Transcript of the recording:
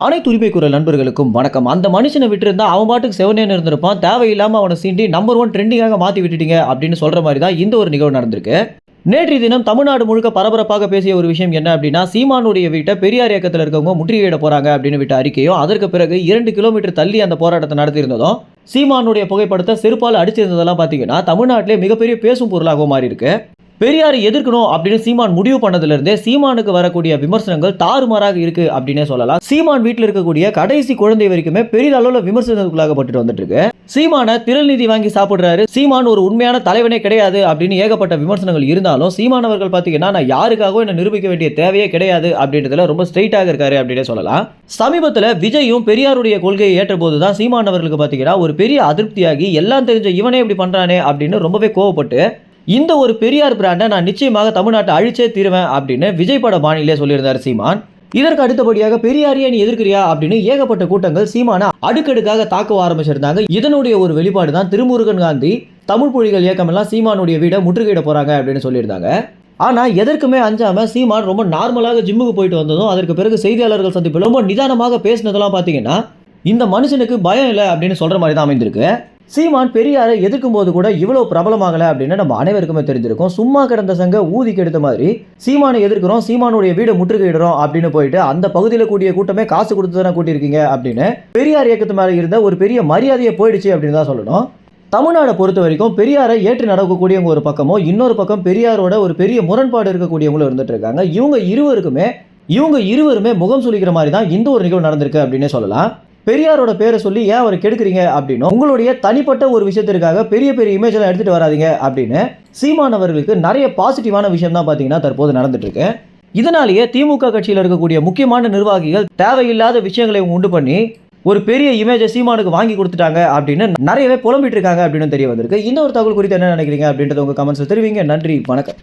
அனைத்து உரிமை குரல் நண்பர்களுக்கும் வணக்கம். அந்த மனுஷனை விட்டுருந்தா அவன் பாட்டுக்கு செவனேன்னு இருந்திருப்பான். தேவையில்லாமல் அவனை சீண்டி நம்பர் ஒன் ட்ரெண்டிங்காக மாற்றி விட்டுட்டீங்க அப்படின்னு சொல்கிற மாதிரி தான் இந்த ஒரு நிகழ்வு நடந்திருக்கு. நேற்றைய தினம் தமிழ்நாடு முழுக்க பரபரப்பாக பேசிய ஒரு விஷயம் என்ன அப்படின்னா சீமானுடைய வீட்டை பெரியார் இயக்கத்தில் இருக்கவங்க முற்றுகையிட போகிறாங்க அப்படின்னு விட்ட அறிக்கையும் அதற்கு பிறகு இரண்டு கிலோமீட்டர் தள்ளி அந்த போராட்டத்தை நடத்தியிருந்ததும் சீமானுடைய புகைப்படத்தை செருப்பால் அடிச்சிருந்ததெல்லாம் பார்த்தீங்கன்னா தமிழ்நாட்டிலே மிகப்பெரிய பேசும் பொருளாகவும் மாறி இருக்கு பெரியாரை எதிர்க்கணும் அப்படின்னு சீமான் முடிவு பண்ணதுலேருந்தே சீமானுக்கு வரக்கூடிய விமர்சனங்கள் தாறுமாறாக இருக்கு அப்படின்னே சொல்லலாம். சீமான் வீட்டில் இருக்கக்கூடிய கடைசி குழந்தை வரைக்குமே பெரிய அளவில் விமர்சனத்துக்குள்ளாகப்பட்டு வந்துட்டு இருக்கு சீமான திரள் நிதி வாங்கி சாப்பிடுறாரு. சீமான் ஒரு உண்மையான தலைவனே கிடையாது அப்படின்னு ஏகப்பட்ட விமர்சனங்கள் இருந்தாலும் சீமான் அவர்கள் பார்த்தீங்கன்னா நான் யாருக்காகவும் என்ன நிரூபிக்க வேண்டிய தேவையே கிடையாது அப்படின்றதுல ரொம்ப ஸ்ட்ரைட்டாக இருக்காரு அப்படின்னே சொல்லலாம். சமீபத்தில் விஜயும் பெரியாருடைய கொள்கையை ஏற்ற போது தான் சீமான் அவர்களுக்கு பார்த்தீங்கன்னா ஒரு பெரிய அதிருப்தியாகி எல்லாம் தெரிஞ்ச இவனே இப்படி பண்ணுறானே அப்படின்னு ரொம்பவே கோவப்பட்டு இந்த ஒரு பெரியார் பிராண்டை நான் நிச்சயமாக தமிழ்நாட்டை அழிச்சே தீருவேன் அப்படின்னு விஜய் பட பாணியிலே சொல்லியிருந்தார் சீமான். இதற்கு அடுத்தபடியாக பெரியாரியை நீ எதிர்க்கிறியா அப்படின்னு ஏகப்பட்ட கூட்டங்கள் சீமான அடுக்கடுக்காக தாக்க ஆரம்பிச்சிருந்தாங்க. இதனுடைய ஒரு வெளிப்பாடு தான் திருமுருகன் காந்தி தமிழ் புலிகள் இயக்கமெல்லாம் சீமானுடைய வீடை முற்றுகையிட போறாங்க அப்படின்னு சொல்லியிருந்தாங்க. ஆனால் எதற்குமே அஞ்சாமல் சீமான் ரொம்ப நார்மலாக ஜிம்முக்கு போயிட்டு வந்ததும் அதற்கு பிறகு செய்தியாளர்கள் சந்திப்பில் ரொம்ப நிதானமாக பேசினதெல்லாம் பார்த்தீங்கன்னா இந்த மனுஷனுக்கு பயம் இல்லை அப்படின்னு சொல்கிற மாதிரி தான் அமைந்திருக்கு. சீமான் பெரியாரை எதிர்க்கும் போது கூட இவ்வளோ பிரபலமாகல அப்படின்னு நம்ம அனைவருக்குமே தெரிஞ்சிருக்கும். சும்மா கிடந்த சங்க ஊதி கெடுத்த மாதிரி சீமானை எதிர்க்கிறோம் சீமானுடைய வீடு முற்றுகையிடுறோம் அப்படின்னு போயிட்டு அந்த பகுதியில் கூடிய கூட்டமே காசு கொடுத்து தானே கூட்டியிருக்கீங்க அப்படின்னு பெரியார் இயக்கத்து மேலே இருந்த ஒரு பெரிய மரியாதையை போயிடுச்சு அப்படின்னு தான் சொல்லணும். தமிழ்நாடை பொறுத்த வரைக்கும் பெரியாரை ஏற்று நடக்கக்கூடியவங்க ஒரு பக்கமோ இன்னொரு பக்கம் பெரியாரோட ஒரு பெரிய முரண்பாடு இருக்கக்கூடியவங்களும் இருந்துட்டு இருக்காங்க. இவங்க இருவருக்குமே இவங்க இருவருமே முகம் சுழிக்கிற மாதிரி தான் இந்த ஒரு நிகழ்வு நடந்திருக்கு அப்படின்னே சொல்லலாம். பெரியாரோட பேரை சொல்லி ஏன் அவரை கெடுக்கிறீங்க அப்படின்னு உங்களுடைய தனிப்பட்ட ஒரு விஷயத்திற்காக பெரிய பெரிய இமேஜ் எல்லாம் எடுத்துட்டு வராதீங்க அப்படின்னு சீமான் அவர்களுக்கு நிறைய பாசிட்டிவான விஷயம் தான் பார்த்தீங்கன்னா தற்போது நடந்துட்டு இருக்கு இதனாலேயே திமுக கட்சியில் இருக்கக்கூடிய முக்கியமான நிர்வாகிகள் தேவையில்லாத விஷயங்களை உண்டு பண்ணி ஒரு பெரிய இமேஜை சீமானுக்கு வாங்கி கொடுத்துட்டாங்க அப்படின்னு நிறையவே புலம்பிட்டு இருக்காங்க அப்படின்னு தெரிய வந்திருக்கு. இன்னொரு தகவல் குறித்து என்ன நினைக்கிறீங்க அப்படின்றத உங்க கமெண்ட்ஸ் தெரிவிங்க. நன்றி வணக்கம்.